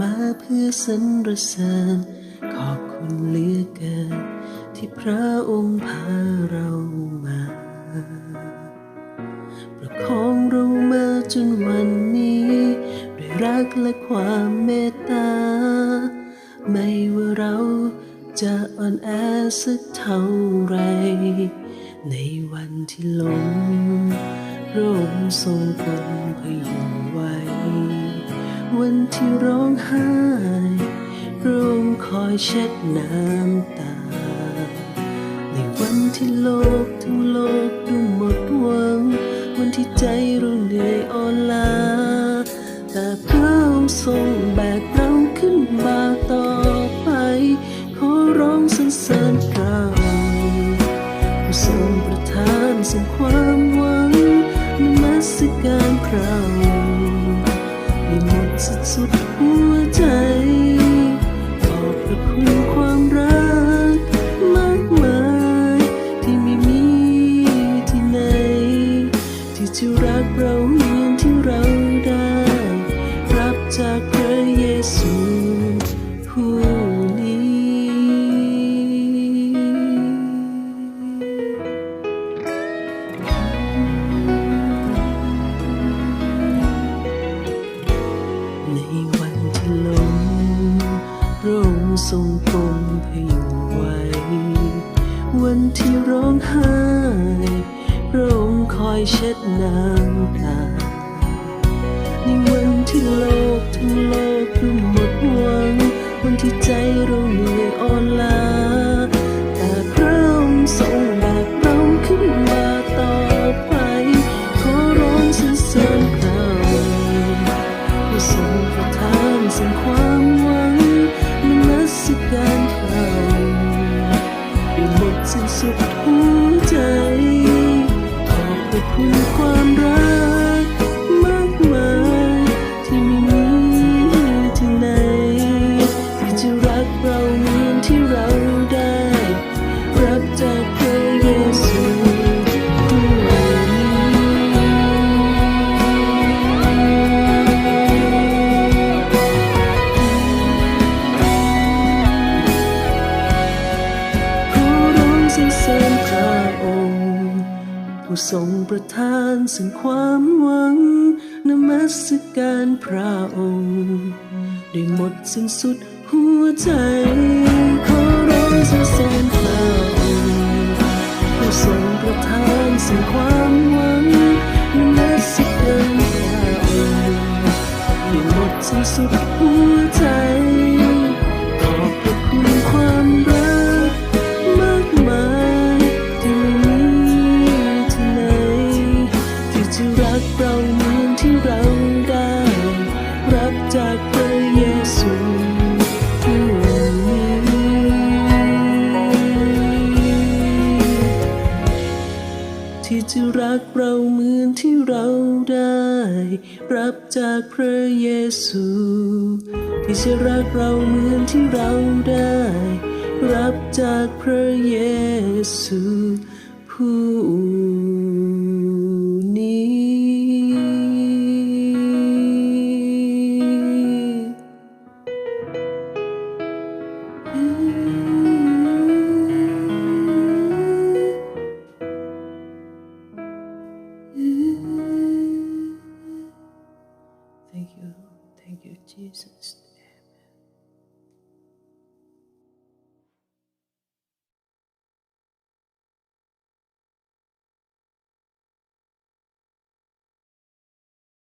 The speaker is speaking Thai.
มาเพื่อสรรเสริญขอบคุณเหลือเกิน ที่พระองค์พาเรามา ประคองเรามาจนวันนี้ ด้วยรักและความเมตตา ไม่ว่าเราจะอ่อนแอสักเท่าไร ในวันที่ลมระองทรงปกพยุงไว้ วันที่ร้องไห้ระองคอยเช็ดน้ำตา ในวันที่โลกทั้งโลกดูหมดหวัง วันที่ใจเราเหนื่อยอ่อนล้าแต่พระองค์ทรงแบกเราขึ้นมาต่อไปขอร้องสรรเสริญพระองค์ทรงประทานสิ่งความหวังนมัสการพระองค์ สุดสุดหัวใจ ขอบพระคุณความรักมากมายที่ไม่มีที่ไหน ที่จะรักเราเหมือนที่เรา งค์ทรงปงพยุงไว้ วันที่ร้องไห้พระองค์คอยเช็ดน้ำตาในวันที่โลกทั้งโลกดูหมดหวัง วันที่ใจเราเหนื่อยอ่อนล้าแต่พระองค์ทรงแบกเราขึ้นมาต่อไป ขอร้องสรรเสริญพระองค์ผู้ทรงประทานสิ่งความ สิ้นสุดหัวใจขอบพระคุณความรัก ทรงประทานสิ่งความหวังนมัสการพระองค์ได้หมดสิ้นสุดหัวใจขอร้องสรรเสริญพระองค์ผู้ทรงประทานสิ่งความหวังนมัสการพระองค์ได้หมดสิ้นสุดหัวใจ ที่จะรักเราเหมือนที่เราได้ รับจากพระเยซู ที่จะรักเราเหมือนที่เราได้ รับจากพระเยซูผู้นี้ Jesus.